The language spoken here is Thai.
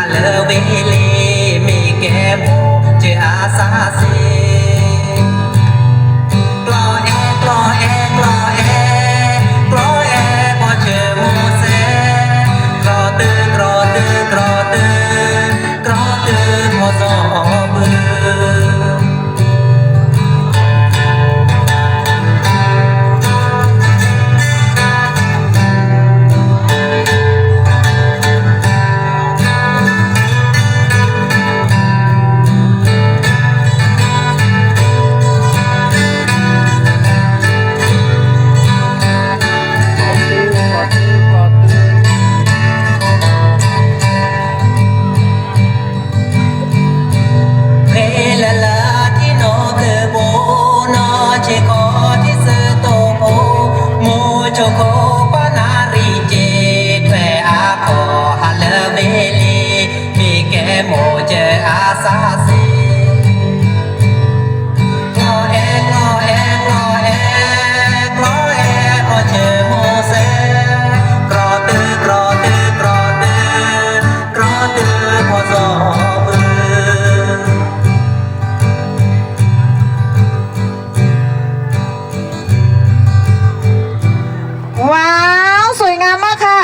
าเลเวเลมีแก้มเจ้าสาสี โมเจอาซาซี